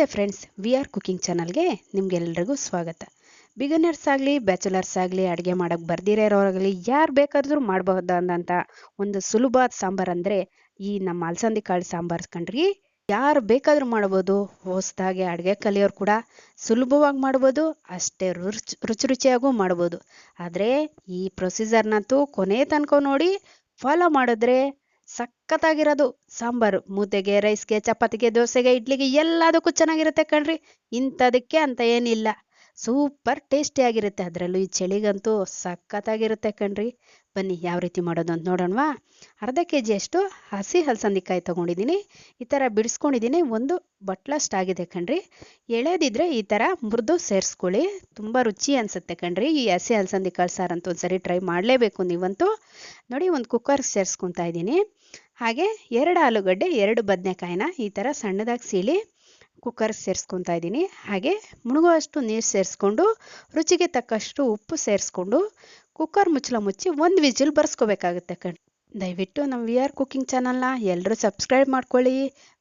ನಮಸ್ತೆ friends we are cooking ಚಾನಲ್ಗೆ ನಿಮಗೆಲ್ಲರಿಗೂ ಸ್ವಾಗತ. ಬಿಗನರ್ಸ್ ಆಗಲಿ ಬ್ಯಾಚುಲರ್ಸ್ ಆಗಲಿ, ಅಡುಗೆ ಮಾಡೋಕ್ಕೆ ಬರ್ದಿರೋ ಇರೋರಾಗಲಿ ಯಾರು ಬೇಕಾದ್ರೂ ಮಾಡಬಹುದಾದಂಥ ಒಂದು ಸುಲಭವಾದ ಸಾಂಬಾರು ಅಂದರೆ ಈ ನಮ್ಮ ಅಲಸಂದಿ ಕಾಳು ಸಾಂಬಾರು ಕಂಡ್ರಿ ಯಾರು ಬೇಕಾದರೂ ಮಾಡ್ಬೋದು, ಹೊಸದಾಗಿ ಅಡುಗೆ ಕಲಿಯೋರು ಕೂಡ ಸುಲಭವಾಗಿ ಮಾಡ್ಬೋದು, ಅಷ್ಟೇ ರುಚಿ ರುಚಿ ರುಚಿಯಾಗೂ ಮಾಡ್ಬೋದು. ಆದರೆ ಈ ಪ್ರೊಸೀಜರ್ನಂತೂ ಕೊನೆ ತನಕ ನೋಡಿ ಫಾಲೋ ಮಾಡಿದ್ರೆ ಸಖತ್ತಾಗಿರೋದು. ಸಾಂಬಾರು ಮುದ್ದೆಗೆ ರೈಸ್ಗೆ ಚಪಾತಿಗೆ ದೋಸೆಗೆ ಇಡ್ಲಿಗೆ ಎಲ್ಲದಕ್ಕೂ ಚೆನ್ನಾಗಿರುತ್ತೆ ಕಣ್ರಿ. ಇಂಥದಕ್ಕೆ ಅಂತ ಏನಿಲ್ಲ. ಸೂಪರ್ ಟೇಸ್ಟಿ ಆಗಿರುತ್ತೆ. ಅದರಲ್ಲೂ ಈ ಚಳಿಗಂತೂ ಸಖತ್ತಾಗಿರುತ್ತೆ ಕಣ್ರಿ. ಬನ್ನಿ, ಯಾವ ರೀತಿ ಮಾಡೋದು ಅಂತ ನೋಡೋಣವಾ? ಅರ್ಧ ಕೆ ಜಿಯಷ್ಟು ಹಸಿ ಹಲಸಂದಿಕಾಯಿ ತೊಗೊಂಡಿದ್ದೀನಿ. ಈ ಥರ ಬಿಡಿಸ್ಕೊಂಡಿದ್ದೀನಿ. ಒಂದು ಬಟ್ಲಷ್ಟು ಆಗಿದೆ ಕಣ್ರಿ. ಎಳೆದಿದ್ರೆ ಈ ಥರ ಮುರಿದು ಸೇರಿಸ್ಕೊಳ್ಳಿ. ತುಂಬ ರುಚಿ ಅನಿಸುತ್ತೆ ಕಣ್ರಿ. ಈ ಹಸಿ ಹಲಸಂದಿಕಾಳು ಸಾರಂತೂ ಒಂದ್ಸರಿ ಟ್ರೈ ಮಾಡಲೇಬೇಕು ನೀವಂತೂ. ನೋಡಿ, ಒಂದು ಕುಕ್ಕರ್ಗೆ ಸೇರಿಸ್ಕೊತಾ ಇದ್ದೀನಿ. ಹಾಗೆ ಎರಡು ಆಲೂಗಡ್ಡೆ, ಎರಡು ಬದನೆಕಾಯಿನ ಈ ಥರ ಸಣ್ಣದಾಗಿ ಸೀಳಿ ಕುಕ್ಕರ್ಗೆ ಸೇರಿಸ್ಕೊತಾ ಇದ್ದೀನಿ. ಹಾಗೆ ಮುಳುಗುವಷ್ಟು ನೀರು ಸೇರಿಸ್ಕೊಂಡು, ರುಚಿಗೆ ತಕ್ಕಷ್ಟು ಉಪ್ಪು ಸೇರಿಸ್ಕೊಂಡು, ಕುಕ್ಕರ್ ಮುಚ್ಚಳ ಮುಚ್ಚಿ ಒಂದು ವಿಜಿಲ್ ಬರ್ಸ್ಕೋಬೇಕಾಗುತ್ತೆ ಕಣ್ ದಯವಿಟ್ಟು ನಮ್ಮ ವಿ ಆರ್ ಕುಕಿಂಗ್ ಚಾನಲ್ನ ಎಲ್ಲರೂ ಸಬ್ಸ್ಕ್ರೈಬ್ ಮಾಡ್ಕೊಳ್ಳಿ.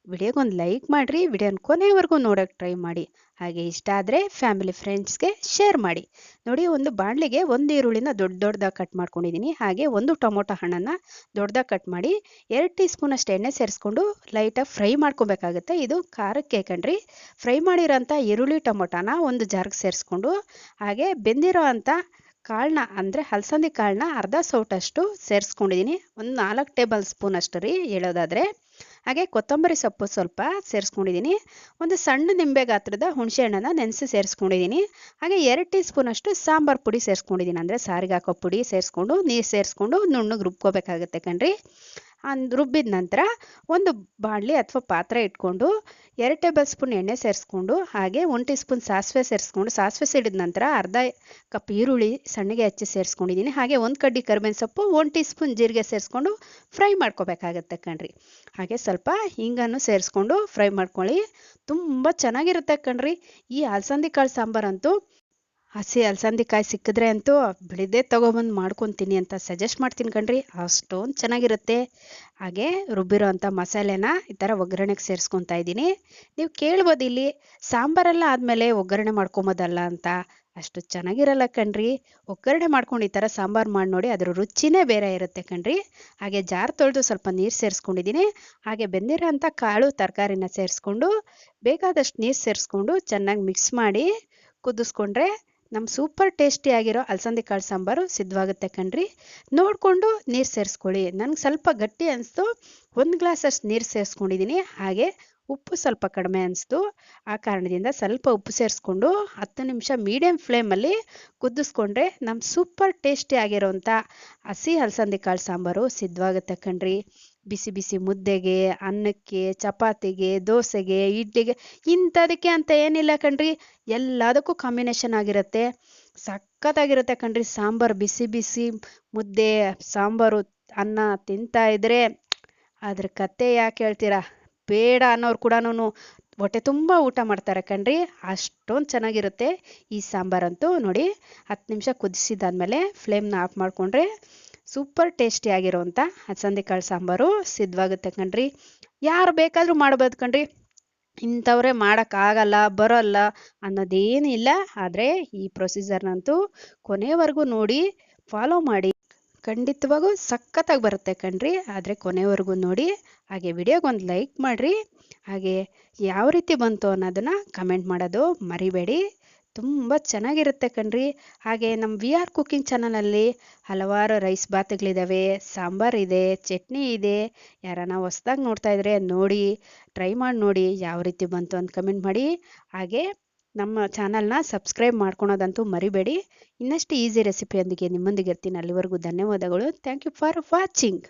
ವಿಡಿಯೋಗೊಂದು ಲೈಕ್ ಮಾಡಿರಿ, ವಿಡಿಯೋನ ಕೊನೆವರೆಗೂ ನೋಡೋಕ್ಕೆ ಟ್ರೈ ಮಾಡಿ. ಹಾಗೆ ಇಷ್ಟ ಆದರೆ ಫ್ಯಾಮಿಲಿ ಫ್ರೆಂಡ್ಸ್ಗೆ ಶೇರ್ ಮಾಡಿ. ನೋಡಿ, ಒಂದು ಬಾಣಲಿಗೆ ಒಂದು ಈರುಳ್ಳಿನ ದೊಡ್ಡ ದೊಡ್ಡದಾಗಿ ಕಟ್ ಮಾಡ್ಕೊಂಡಿದ್ದೀನಿ ಹಾಗೆ ಒಂದು ಟೊಮೊಟೊ ಹಣ್ಣನ್ನು ದೊಡ್ಡದಾಗಿ ಕಟ್ ಮಾಡಿ ಎರಡು ಟೀ ಸ್ಪೂನ್ ಅಷ್ಟು ಎಣ್ಣೆ ಸೇರಿಸ್ಕೊಂಡು ಲೈಟಾಗಿ ಫ್ರೈ ಮಾಡ್ಕೊಬೇಕಾಗುತ್ತೆ. ಇದು ಖಾರಕ್ಕೆ ಕಣ್ರಿ ಫ್ರೈ ಮಾಡಿರೋಂಥ ಈರುಳ್ಳಿ ಟೊಮೊಟೊನ ಒಂದು ಜಾರ್ಗೆ ಸೇರಿಸ್ಕೊಂಡು ಹಾಗೆ ಬೆಂದಿರೋ ಅಂಥ ಕಾಳನ್ನ ಅಂದರೆ ಹಲಸಂದಿ ಕಾಳನ್ನ ಅರ್ಧ ಸೌಟಷ್ಟು ಸೇರಿಸ್ಕೊಂಡಿದ್ದೀನಿ. ಒಂದು ನಾಲ್ಕು ಟೇಬಲ್ ಸ್ಪೂನ್ ಅಷ್ಟು ರೀ ಹೇಳೋದಾದರೆ. ಹಾಗೆ ಕೊತ್ತಂಬರಿ ಸೊಪ್ಪು ಸ್ವಲ್ಪ ಸೇರಿಸ್ಕೊಂಡಿದ್ದೀನಿ. ಒಂದು ಸಣ್ಣ ನಿಂಬೆ ಗಾತ್ರದ ಹುಣಸೆ ಹಣ್ಣನ್ನ ನೆನೆಸಿ ಸೇರಿಸ್ಕೊಂಡಿದ್ದೀನಿ. ಹಾಗೆ ಎರಡು ಟೀ ಸ್ಪೂನ್ ಅಷ್ಟು ಸಾಂಬಾರು ಪುಡಿ ಸೇರಿಸ್ಕೊಂಡಿದ್ದೀನಿ. ಅಂದರೆ ಸಾರಿಗೆ ಹಾಕೋ ಪುಡಿ ಸೇರಿಸ್ಕೊಂಡು, ನೀರು ಸೇರಿಸ್ಕೊಂಡು, ನುಣ್ಣಗೆ ರುಬ್ಕೋಬೇಕಾಗುತ್ತೆ ಕಣ್ರಿ. ಅಂದ್ ರುಬ್ಬಿದ ನಂತರ ಒಂದು ಬಾಣಲಿ ಅಥವಾ ಪಾತ್ರೆ ಇಟ್ಕೊಂಡು ಎರಡು ಟೇಬಲ್ ಸ್ಪೂನ್ ಎಣ್ಣೆ ಸೇರಿಸ್ಕೊಂಡು ಹಾಗೆ ಒಂದು ಟೀ ಸ್ಪೂನ್ ಸಾಸಿವೆ ಸೇರಿಸ್ಕೊಂಡು, ಸಾಸಿವೆ ಸಿಡಿದ ನಂತರ ಅರ್ಧ ಕಪ್ ಈರುಳ್ಳಿ ಸಣ್ಣಗೆ ಹಚ್ಚಿ ಸೇರಿಸ್ಕೊಂಡಿದ್ದೀನಿ ಹಾಗೆ ಒಂದು ಕಡ್ಡಿ ಕರಿಬೇವಿನ ಸೊಪ್ಪು, ಒಂದು ಟೀ ಸ್ಪೂನ್ ಜೀರಿಗೆ ಸೇರಿಸ್ಕೊಂಡು ಫ್ರೈ ಮಾಡ್ಕೋಬೇಕಾಗತ್ತೆ ಕಣ್ರಿ. ಹಾಗೆ ಸ್ವಲ್ಪ ಹಿಂಗನ್ನು ಸೇರಿಸ್ಕೊಂಡು ಫ್ರೈ ಮಾಡ್ಕೊಳ್ಳಿ. ತುಂಬ ಚೆನ್ನಾಗಿರುತ್ತೆ ಕಣ್ರಿ. ಈ ಅಲಸಂದಿ ಕಾಳು ಸಾಂಬಾರಂತೂ ಹಸಿ ಅಲಸಂದಿಕಾಯಿ ಸಿಕ್ಕಿದ್ರೆ ಅಂತೂ ಬಿಳಿದೇ ತೊಗೊಬಂದು ಮಾಡ್ಕೊತೀನಿ ಅಂತ ಸಜೆಸ್ಟ್ ಮಾಡ್ತೀನಿ ಕಣ್ರಿ. ಅಷ್ಟೊಂದು ಚೆನ್ನಾಗಿರುತ್ತೆ. ಹಾಗೆ ರುಬ್ಬಿರೋ ಅಂಥ ಮಸಾಲೆನ ಈ ಥರ ಒಗ್ಗರಣೆಗೆ ಸೇರಿಸ್ಕೊತಾ ಇದ್ದೀನಿ. ನೀವು ಕೇಳ್ಬೋದು ಇಲ್ಲಿ, ಸಾಂಬಾರೆಲ್ಲ ಆದಮೇಲೆ ಒಗ್ಗರಣೆ ಮಾಡ್ಕೊಬೋದಲ್ಲ ಅಂತ. ಅಷ್ಟು ಚೆನ್ನಾಗಿರಲ್ಲ ಕಣ್ರಿ. ಒಗ್ಗರಣೆ ಮಾಡ್ಕೊಂಡು ಈ ಥರ ಸಾಂಬಾರು ಮಾಡಿ ನೋಡಿ ಅದ್ರ ರುಚಿನೇ ಬೇರೆ ಇರುತ್ತೆ ಕಣ್ರಿ. ಹಾಗೆ ಜಾರ್ ತೊಳೆದು ಸ್ವಲ್ಪ ನೀರು ಸೇರಿಸ್ಕೊಂಡಿದ್ದೀನಿ. ಹಾಗೆ ಬೆಂದಿರೋ ಅಂಥ ಕಾಳು ತರಕಾರಿನ ಸೇರಿಸ್ಕೊಂಡು, ಬೇಕಾದಷ್ಟು ನೀರು ಸೇರಿಸ್ಕೊಂಡು ಚೆನ್ನಾಗಿ ಮಿಕ್ಸ್ ಮಾಡಿ ಕುದಿಸ್ಕೊಂಡ್ರೆ ನಮ್ಮ ಸೂಪರ್ ಟೇಸ್ಟಿ ಆಗಿರೋ ಅಲಸಂದಿ ಕಾಳು ಸಾಂಬಾರು ಸಿದ್ಧವಾಗುತ್ತೆ ಕಣ್ರಿ. ನೋಡಿಕೊಂಡು ನೀರು ಸೇರಿಸ್ಕೊಳ್ಳಿ. ನನಗೆ ಸ್ವಲ್ಪ ಗಟ್ಟಿ ಅನಿಸ್ತು. ಒಂದು ಗ್ಲಾಸಷ್ಟು ನೀರು ಸೇರಿಸ್ಕೊಂಡಿದ್ದೀನಿ ಹಾಗೆ ಉಪ್ಪು ಸ್ವಲ್ಪ ಕಡಿಮೆ ಅನಿಸ್ತು. ಆ ಕಾರಣದಿಂದ ಸ್ವಲ್ಪ ಉಪ್ಪು ಸೇರಿಸ್ಕೊಂಡು ಹತ್ತು ನಿಮಿಷ ಮೀಡಿಯಮ್ ಫ್ಲೇಮಲ್ಲಿ ಕುದಿಸ್ಕೊಂಡ್ರೆ ನಮ್ಮ ಸೂಪರ್ ಟೇಸ್ಟಿ ಆಗಿರೋಂಥ ಹಸಿ ಅಲಸಂದಿ ಕಾಳು ಸಾಂಬಾರು ಸಿದ್ಧವಾಗುತ್ತೆ ಕಣ್ರಿ. ಬಿಸಿ ಬಿಸಿ ಮುದ್ದೆಗೆ, ಅನ್ನಕ್ಕೆ, ಚಪಾತಿಗೆ, ದೋಸೆಗೆ, ಇಡ್ಲಿಗೆ ಇಂಥದಕ್ಕೆ ಅಂತ ಏನಿಲ್ಲ ಕಣ್ರಿ. ಎಲ್ಲದಕ್ಕೂ ಕಾಂಬಿನೇಷನ್ ಆಗಿರುತ್ತೆ. ಸಖತ್ತಾಗಿರುತ್ತೆ ಕಣ್ರಿ. ಸಾಂಬಾರು ಬಿಸಿ ಬಿಸಿ ಮುದ್ದೆ, ಸಾಂಬಾರು, ಅನ್ನ ತಿಂತಾ ಇದ್ರೆ ಅದ್ರ ಕತೆ ಯಾಕೆ ಹೇಳ್ತೀರಾ? ಬೇಡ ಅನ್ನೋರು ಕೂಡ ಹೊಟ್ಟೆ ತುಂಬ ಊಟ ಮಾಡ್ತಾರೆ ಕಣ್ರಿ. ಅಷ್ಟೊಂದು ಚೆನ್ನಾಗಿರುತ್ತೆ ಈ ಸಾಂಬಾರಂತೂ ನೋಡಿ. ಹತ್ತು ನಿಮಿಷ ಕುದಿಸಿದಾದ್ಮೇಲೆ ಫ್ಲೇಮ್ನ ಆಫ್ ಮಾಡಿಕೊಂಡ್ರೆ ಸೂಪರ್ ಟೇಸ್ಟಿ ಹಲಸಂದಿ ಕಾಳು ಸಾಂಬಾರು. ಸಿದ್ಧವಾಗುತ್ತೆ ಕಣ್ರಿ. ಯಾರು ಬೇಕಾದರೂ ಮಾಡ್ಬೋದು ಕಣ್ರಿ. ಇಂಥವ್ರೆ ಮಾಡೋಕ್ಕಾಗಲ್ಲ ಬರೋಲ್ಲ ಅನ್ನೋದೇನಿಲ್ಲ ಆದರೆ ಈ ಪ್ರೊಸೀಜರ್ನಂತೂ ಕೊನೆವರೆಗೂ ನೋಡಿ ಫಾಲೋ ಮಾಡಿ. ಖಂಡಿತವಾಗೂ ಸಖತ್ತಾಗಿ ಬರುತ್ತೆ ಕಣ್ರಿ. ಆದರೆ ಕೊನೆವರೆಗೂ ನೋಡಿ ಹಾಗೆ ವಿಡಿಯೋಗೊಂದು ಲೈಕ್ ಮಾಡಿರಿ. ಹಾಗೆ ಯಾವ ರೀತಿ ಬಂತು ಅನ್ನೋದನ್ನು ಕಮೆಂಟ್ ಮಾಡೋದು ಮರಿಬೇಡಿ. ತುಂಬ ಚೆನ್ನಾಗಿರುತ್ತೆ ಕಣ್ರಿ. ಹಾಗೆ ನಮ್ಮ ವಿ ಆರ್ ಕುಕ್ಕಿಂಗ್ ಚಾನಲಲ್ಲಿ ಹಲವಾರು ರೈಸ್ ಬಾತ್ಗಳಿದ್ದಾವೆ ಸಾಂಬಾರ್ ಇದೆ, ಚಟ್ನಿ ಇದೆ. ಯಾರನ್ನ ಹೊಸ್ದಾಗಿ ನೋಡ್ತಾ ಇದ್ರೆ ನೋಡಿ ಟ್ರೈ ಮಾಡಿ ನೋಡಿ ಯಾವ ರೀತಿ ಬಂತು ಅಂತ ಕಮೆಂಟ್ ಮಾಡಿ. ಹಾಗೆ ನಮ್ಮ ಚಾನಲ್ನ ಸಬ್ಸ್ಕ್ರೈಬ್ ಮಾಡ್ಕೊಳೋದಂತೂ ಮರಿಬೇಡಿ. ಇನ್ನಷ್ಟು ಈಸಿ ರೆಸಿಪಿಯೊಂದಿಗೆ ನಿಮ್ಮೊಂದಿಗೆ ಇರ್ತೀನಿ. ಅಲ್ಲಿವರೆಗೂ ಧನ್ಯವಾದಗಳು. Thank you for watching